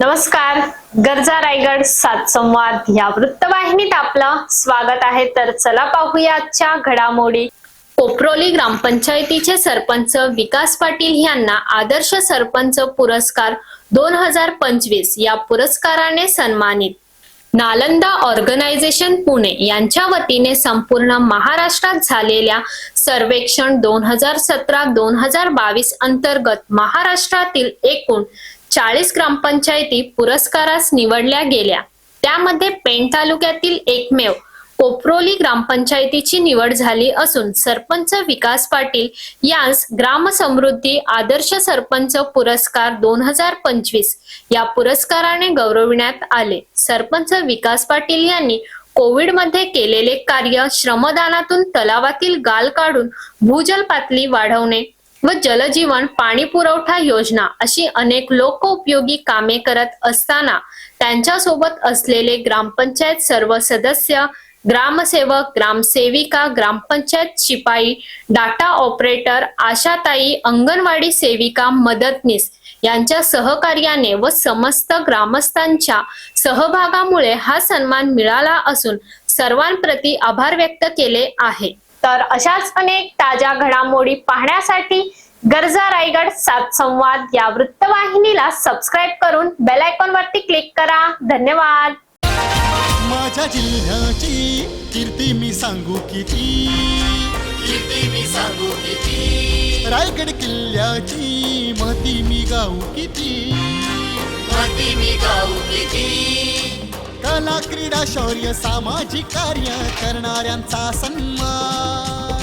नमस्कार गरजा रायगड सात संवाद या वृत्तवाहिनीत आपलं स्वागत आहे. तर चला पाहूया आजच्या घडामोडी. कोपरोली ग्रामपंचायतीचे सरपंच विकास पाटील यांना आदर्श सरपंच पुरस्कार दोन हजार पंचवीस या पुरस्काराने सन्मानित. नालंदा ऑर्गनायझेशन पुणे यांच्या वतीने संपूर्ण महाराष्ट्रात झालेल्या सर्वेक्षण दोन हजार सतरा दोन हजार बावीस अंतर्गत महाराष्ट्रातील एकूण चाळीस ग्रामपंचायती पुरस्कारास निवडल्या गेल्या. त्यामध्ये पेण तालुक्यातील एकमेव कोपरोली ग्रामपंचायतीची निवड झाली असून सरपंच विकास पाटील यांस ग्राम समृद्धी आदर्श सरपंच पुरस्कार दोन हजार पंचवीस या पुरस्काराने गौरविण्यात आले. सरपंच विकास पाटील यांनी कोविडमध्ये केलेले कार्य श्रमदानातून तलावातील गाल काढून भूजल पातळी वाढवणे व जलजीवन पाणी पुरवठा योजना अशी अनेक लोकोपयोगी कामे करत असताना त्यांच्यासोबत असलेले ग्रामपंचायत सर्व सदस्य ग्रामसेवक ग्रामसेविका ग्रामपंचायत शिपाई डाटा ऑपरेटर आशाताई अंगणवाडी सेविका मदतनीस यांच्या सहकार्याने व समस्त ग्रामस्थांच्या सहभागामुळे हा सन्मान मिळाला असून सर्वांप्रती आभार व्यक्त केले आहे. तर अशाच अनेक ताज्या घडामोडी पाहण्यासाठी गरजा रायगड सात संवाद या वृत्तवाहिनीला सबस्क्राईब करून बेल आयकॉन वरती क्लिक करा. धन्यवाद. माझ्या जिल्ह्याची कीर्ती मी सांगू किती? कीर्ती मी सांगू किती? रायगड किल्ल्याची महती मी गाऊ किती? महती मी गाऊ किती? कला क्रीडा शौर्य सामाजिक कार्य करणाऱ्यांचा सन्मान.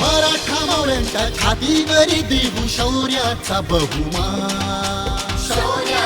मराठा मावळ्यांच्या छातीवरी देऊ शौर्याचा बहुमान.